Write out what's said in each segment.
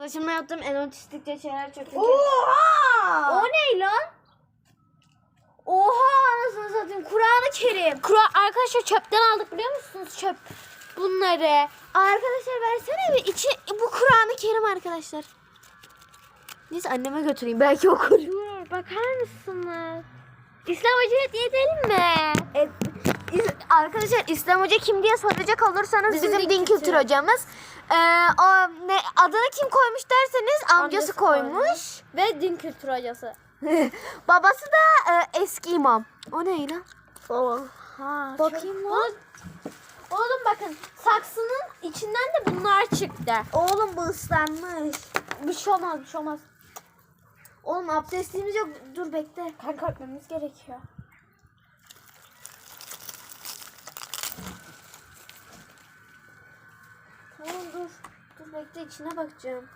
Başıma yaptığım en otistikçe şeyler çok kötü. Oha! O ne lan? Oha anasını satayım. Kur'an-ı Kerim. Kura arkadaşlar çöpten aldık biliyor musunuz çöp bunları. Arkadaşlar versene bir içi bu Kur'an-ı Kerim arkadaşlar. Neyse anneme götüreyim belki okur. Bakar mısınız? İslam hocaya diye edelim mi? E, arkadaşlar İslam Hoca kim diye soracak olursanız Bizim bizim, din kültür hocamız. Ee, o ne adını kim koymuş derseniz amcası, Amcası koymuş. Ve din kültürü hocası. Babası da e, eski imam. O ne lan? Ha, Bakayım lan. Oğlum bakın saksının içinden de bunlar çıktı. Oğlum bu ıslanmış. Bir şey olmaz bir şey olmaz. Oğlum abdestliğimiz yok. Dur bekle. Kanka örtmemiz gerekiyor. Tamam dur. Dur bekle içine bakacağım.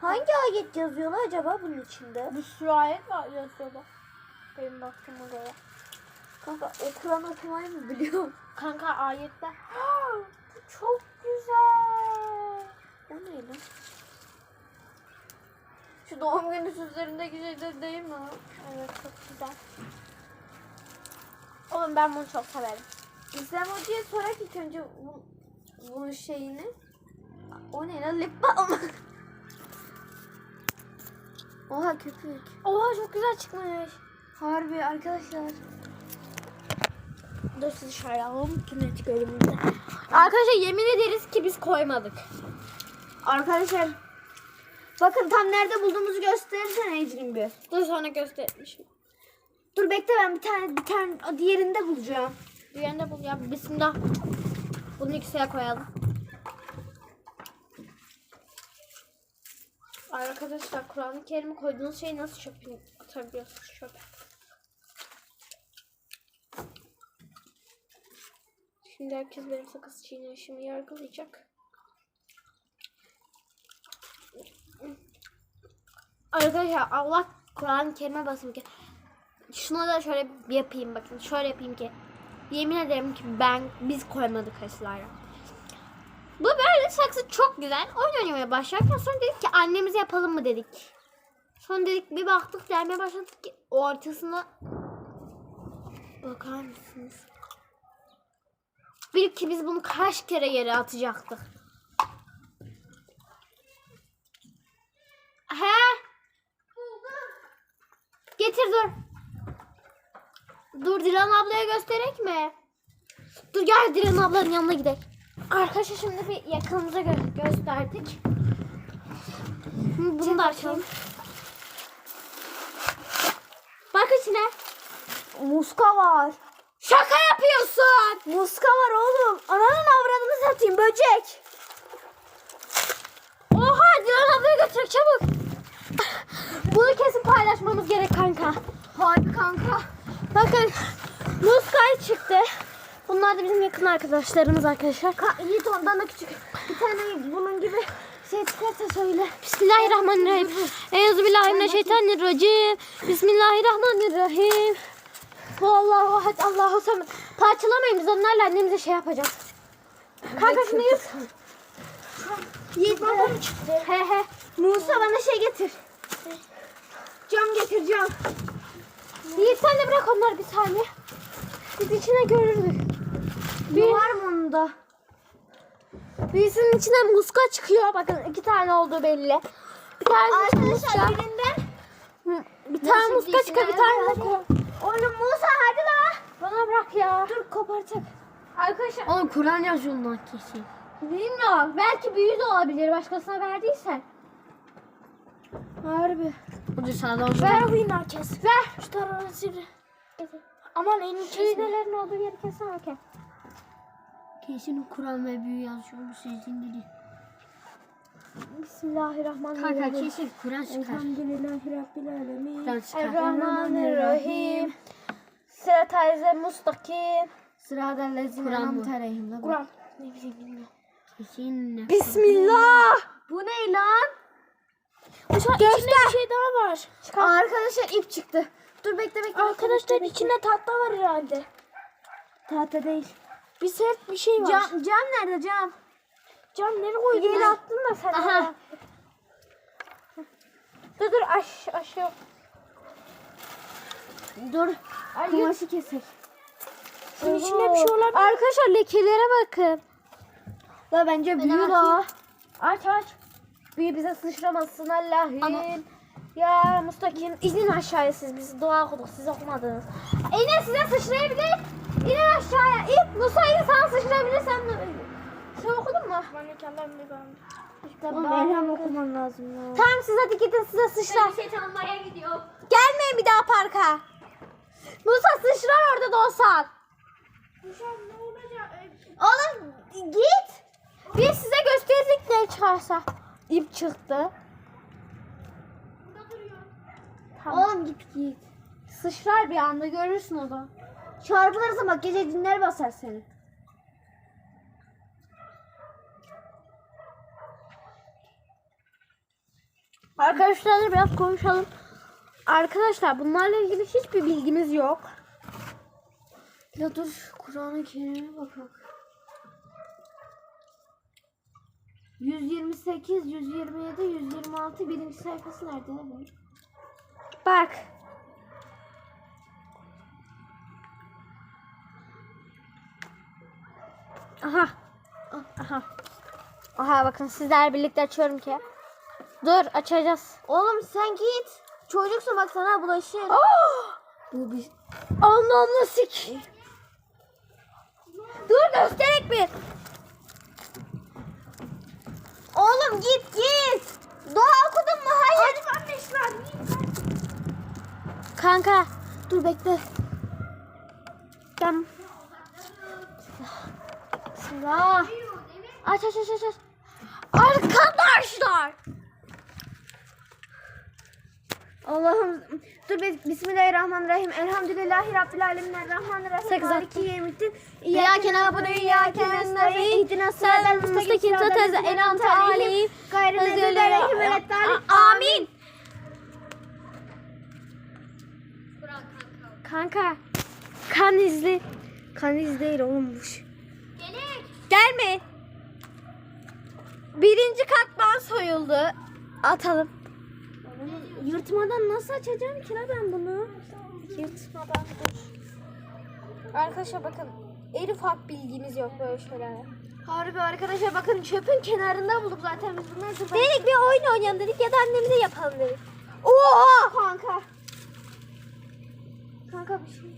Hangi ayet yazıyor lan acaba bunun içinde? Bir sürü ayet var yazıyordu. Benim baktığıma göre. Kanka o Kur'an okumayı mı biliyorum? Kanka ayette. Bu çok güzel. O ne lan? Şu doğum günü sözlerindeki şey de değil mi? Evet çok güzel. Oğlum ben bunu çok severim. İslam Hoca'ya sorak ilk önce bu, bunun şeyini. O ne lan? Lip balm. Oha köpük. Oha çok güzel çıkmış. Harbi arkadaşlar. Dur sizi şöyle alalım. Kinetik bölümünde. Arkadaşlar yemin ederiz ki biz koymadık. Arkadaşlar. Bakın tam nerede bulduğumuzu gösterirsene Ecrin bir. Dur sonra göstermişim. Dur bekle ben bir tane bir tane o diğerinde bulacağım. Diğerinde bul ya. Bismillah. Bunu yükseğe koyalım. Arkadaşlar Kur'an-ı Kerim'i koyduğunuz şeyi nasıl çöpe atabiliyorsunuz çöpe? Şimdi herkes benim sakız çiğneyişimi yargılayacak. Arkadaşlar Allah Kur'an-ı Kerim'e ki şuna da şöyle yapayım bakın. Şöyle yapayım ki yemin ederim ki ben biz koymadık aşılara. Bu böyle saksı çok güzel. Oyun oynamaya başlarken sonra dedik ki annemize yapalım mı dedik. Sonra dedik bir baktık gelmeye başladık ki ortasına bakar mısınız? Bil ki biz bunu kaç kere yere atacaktık. He? Getir dur. Dur Dilan ablaya gösterek mi? Dur gel Dilan ablanın yanına gidelim. Arkadaşlar şimdi bir yakınımıza gö- gösterdik. Bunu da açalım. Bak içine. Muska var. Şaka yapıyorsun. Muska var oğlum. Ananın avradını satayım böcek. Oha Dilan ablaya götür çabuk. Bunu kesin paylaşmamız gerek kanka. Harbi kanka. Bakın Muskay çıktı. Bunlar da bizim yakın arkadaşlarımız arkadaşlar. Ka Yiğit ondan da küçük. Bir tane bunun gibi şey çıkarsa söyle. Bismillahirrahmanirrahim. Euzubillahimineşşeytanirracim. Bismillahirrahmanirrahim. Allahu ahad, Allahu samet. Parçalamayın biz onlarla annemize şey yapacağız. Kanka şunu yut. Yiğit baba mı çıktı? He he. Musa bana şey getir. Cam getireceğim. Yiğit sen de bırak onları bir saniye. Biz içine görürdük. Bir var mı onun da? Birisinin içinden muska çıkıyor. Bakın iki tane olduğu belli. Bir tane Arkadaşlar birinden. bir tane Nasıl muska çıkıyor bir tane de. Oğlum Musa hadi la. Bana bırak ya. Dur kopartacak. Arkadaşlar Oğlum Kur'an yazıyor lan kesin. bilmiyorum. Belki büyü de olabilir. Başkasına verdiysen. Harbi. Hadi sana da Ver oyun herkes. Ver. Şu tarafa sivri. Aman elini Şiirelerin olduğu yeri kesin okey. Kesin Kur'an ve büyü yazıyor bu sizin dedi. Bismillahirrahmanirrahim. kesin Kur'an çıkar. Elhamdülillahi Rabbil Alemin. Kur'an çıkar. Errahmanirrahim. Sıratayze mustakim. Sırada lezine Kur'an. Kur'an. Ne bileyim bilmiyorum. Kesin. Bismillah. Bu ne lan? Göster. İçinde bir şey daha var. Arkadaşlar ip çıktı. Dur bekle bekle. Arkadaşlar içinde tahta var herhalde. Tahta değil. Bir sert bir şey var. Cam, cam nerede cam? Cam nereye koydun? Yere attın da sen. Aha. Dur dur aş aşağı. Dur. Ay, Kumaşı kesek. Şunun içinde bir şey olabilir. Arkadaşlar lekelere bakın. La bence büyü bakayım. la. Aç aç. Büyü bize sıçramasın Allah'ım. Ama- Ya Mustakim inin aşağıya siz biz dua okuduk siz okumadınız. İnin size sıçrayabilir. İnin aşağıya. İn Musa in sana sıçrayabilir sen de. Sen okudun mu? Ben ben. Oğlum elham okuman lazım ya. Tamam siz hadi gidin size sıçrar. şey tanımaya gidiyor. Gelmeyin bir daha parka. Musa sıçrar orada da olsan. Hocam ne olacak? Oğlum git. Biz size gösterecek ne çıkarsa. İp çıktı. Burada duruyor. Tamam. Oğlum git git. Sıçrar bir anda görürsün o zaman. Çarpılırsa bak gece dinler basar seni. Arkadaşlarla biraz konuşalım. Arkadaşlar bunlarla ilgili hiçbir bilgimiz yok. Ya dur Kur'an-ı Kerim'e bakalım. 128, 127, 126 birinci sayfası nerede? Bak. Aha. Aha. Aha bakın sizler birlikte açıyorum ki. Dur açacağız. Oğlum sen git. Çocuksun bak sana bulaşır. Bu bir... Anlamlı sik. Dur gösterek bir. Oğlum git git. Doğa okudun mu? Hayır. Kanka dur bekle. Gel. Bismillah. Aç aç aç aç. aç. Arkadaşlar. Allah'ım dur biz Bismillahirrahmanirrahim. Elhamdülillahi Rabbil alemin. Errahmanirrahim. Sekiz Maliki yevmiddin. İyyâke na'budu ve iyyâke nestaîn. İhdina Sıratal mustakim mağdubi aleyhim ve leddâlin. Amin. Kanka. Kan izli. Kan izli değil olmuş. Gelin. Gelme. Birinci katman soyuldu. Atalım. Yırtmadan nasıl açacağım ki ben bunu? Yırtmadan dur. Arkadaşlar bakın. En ufak bilgimiz yok böyle şeylere. Harbi arkadaşlar bakın çöpün kenarında bulduk zaten biz bunları Dedik bir oyun oynayalım dedik ya da annemize yapalım dedik. Oha! kanka. Kanka bir şey.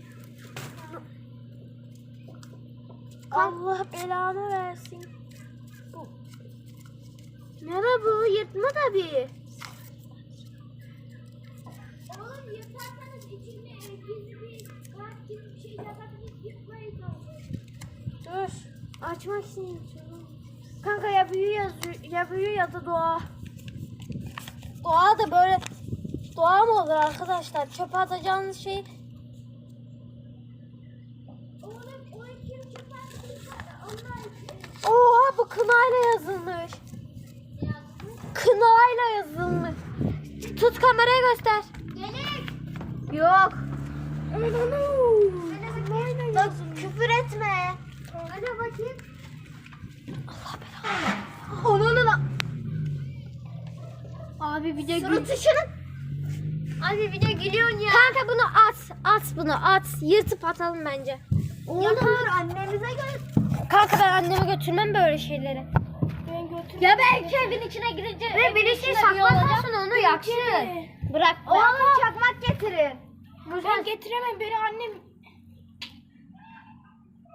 Allah belanı versin. Ne la bu? Yırtma tabii. Oğlum yırtarsanız içinde gizli bir kart gibi bir şey yapabilir. Yırtmayın Dur. Açmak için. Kanka ya büyü yazıyor ya büyü ya da doğa. Doğa da böyle doğa mı olur arkadaşlar? Çöpe atacağınız şey Oğlum o iki üç Onlar Oha bu kınayla yazılmış. Kınayla yazılmış. Tut kameraya göster. Gelin. Yok. Bak küfür etme. Hadi bakayım. Onun Abi bir de Sırıtışını. Abi bir de gülüyorsun ya. Kanka bunu at. At bunu at. Yırtıp atalım bence. Oğlum dur annemize gör. Kanka ben anneme götürmem böyle şeyleri. Ben götür. Ya belki evin içine girince Ve birisi saklarsan onu yaksın. Bırak. Oğlum çakmak getirin. Ben getiremem. Beni annem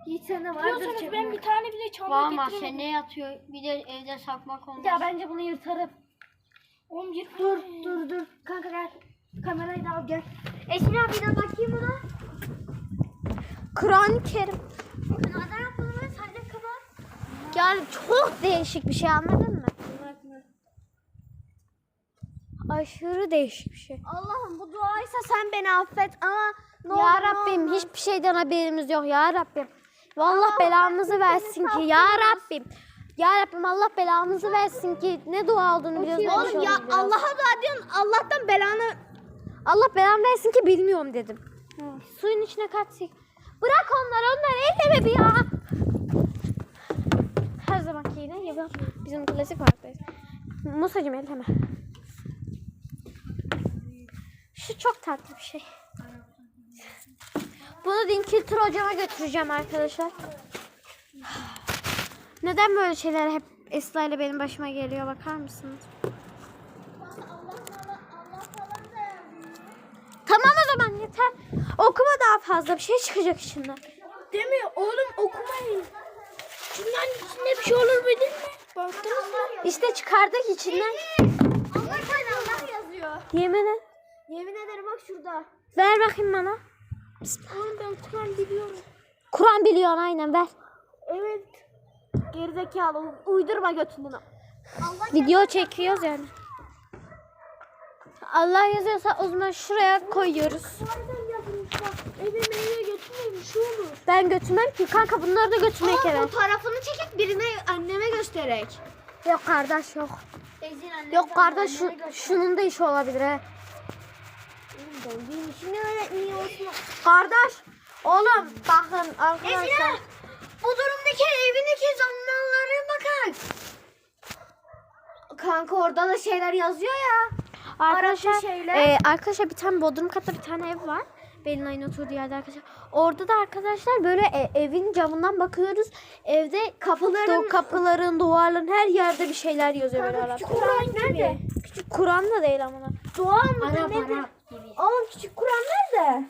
Yiğit sende vardır Biliyorsunuz çakmak. ben bir tane bile çalmak getiremedim. ne yatıyor? Bir de evde sakmak olmaz. Ya bence bunu yırtarım. Oğlum yırtma. Dur dur dur. Kanka gel. Kamerayı da al gel. Esin abi de bakayım buna. Kur'an-ı Kerim. Neden yapalım. Yani çok değişik bir şey anladın mı? Aşırı değişik bir şey. Allah'ım bu duaysa sen beni affet ama ne ya olur, ne Rabbim olur. hiçbir şeyden haberimiz yok ya Rabbim. Allah belamızı versin ki ya Rabbim. Ya Rabbim Allah belamızı versin ki ne dua olduğunu biliyoruz. ne bir şey Oğlum ya olduğunu biliyoruz. Allah'a dua diyorsun Allah'tan belanı Allah belamı versin ki bilmiyorum dedim. Suyun içine kaçtık. Bırak onları onları elleme bir ya. Zamanki yine yapalım. Bizim klasik parktayız. Musacım elleme. Şu çok tatlı bir şey. Bunu din kültür hocama götüreceğim arkadaşlar. Neden böyle şeyler hep Esra ile benim başıma geliyor bakar mısınız? Tamam o zaman yeter. Okuma daha fazla bir şey çıkacak içinden. Değil mi? Oğlum okumayın. İçinde bir şey olur bildin mi? Baktınız mı? İşte çıkardık içinden. Allah Allah yazıyor. Yemin et. Yemin ederim bak şurada. Ver bakayım bana. Oğlum ben Kur'an biliyorum. Kur'an biliyorsun aynen ver. Evet. Gerizekalı uydurma götünden. Video çekiyoruz yani. Allah yazıyorsa o zaman şuraya koyuyoruz. Nereden yazılmış bak. Eve meyve götürmeyin şu olur. Ben götürmem ki kanka bunları da götürmek Ama gerek. fotoğrafını çekip birine anneme göstererek. Yok kardeş yok. Ezin Yok kardeş şu, şunun da işi olabilir he. işini öğretmiyor olsun. Kardeş oğlum bakın arkadaşlar. Ezine bu durumdaki evindeki zamlanlara bakın. Kanka orada da şeyler yazıyor ya. Arkadaşlar, şeyler. e, arkadaşlar bir tane Bodrum katta bir tane ev var. Belinay'ın oturduğu yerde arkadaşlar. Orada da arkadaşlar böyle e, evin camından bakıyoruz. Evde kapıların, kapıların, duvarların her yerde bir şeyler yazıyor böyle Arapça. Kur'an nerede? Küçük Kur'an da değil ama. Dua mı? Arap, nedir? Arap Oğlum küçük Kur'an nerede?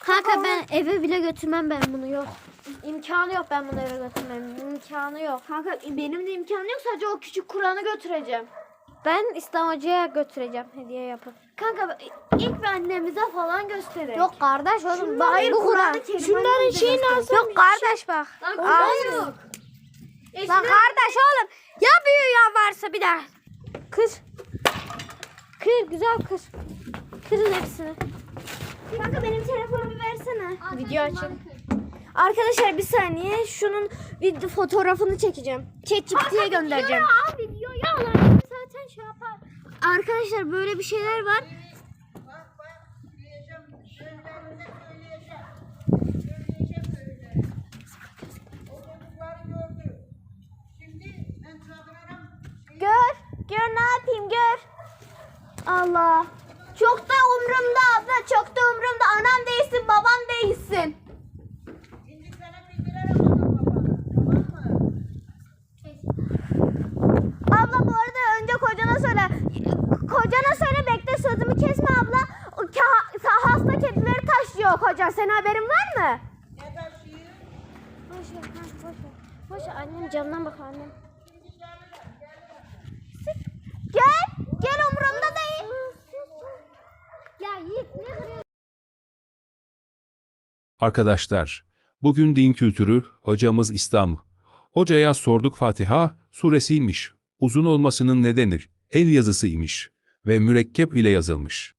Kanka ben eve bile götürmem ben bunu yok. İmkanı yok ben bunu eve götürmem. İmkanı yok. Kanka benim de imkanı yok sadece o küçük Kur'an'ı götüreceğim. Ben İslam Hoca'ya götüreceğim hediye yapıp. Kanka ilk bir annemize falan göstererek. Yok kardeş oğlum. Şunlar- bak, Hayır, bu Kur'an. Şunların şeyini alsam Yok kardeş bak. Lan. Kur'an yok. Lan kardeş oğlum. Ya büyüğü ya varsa bir daha. Kır. Kır güzel kır. Kırın hepsini. Kanka benim telefonu bir versene. Video açın. Arkadaşlar bir saniye şunun bir fotoğrafını çekeceğim. ChatGPT'ye göndereceğim. Al videoyu al. Şey yapar. Arkadaşlar böyle bir şeyler var. Gör. Gör ne yapayım gör. Allah. Çok da umurumda abla çok da umurumda. Anam değilsin babam değilsin. Şimdi sana bildiririm ona baba. Tamam mı? Abla bu arada önce kocana söyle. Kocana söyle bekle sözümü kesme abla. O ka- sa- hasta kedileri Senin haberin var mı? Ne? Boş ver kanka boş ver. Boş ver annem camdan bak annem. Gel. Gel umurumda değil. Ya Yiğit ne kırıyorsun? Arkadaşlar, bugün din kültürü hocamız İslam. Hocaya sorduk Fatiha suresiymiş. Uzun olmasının nedeni el yazısıymış ve mürekkep ile yazılmış.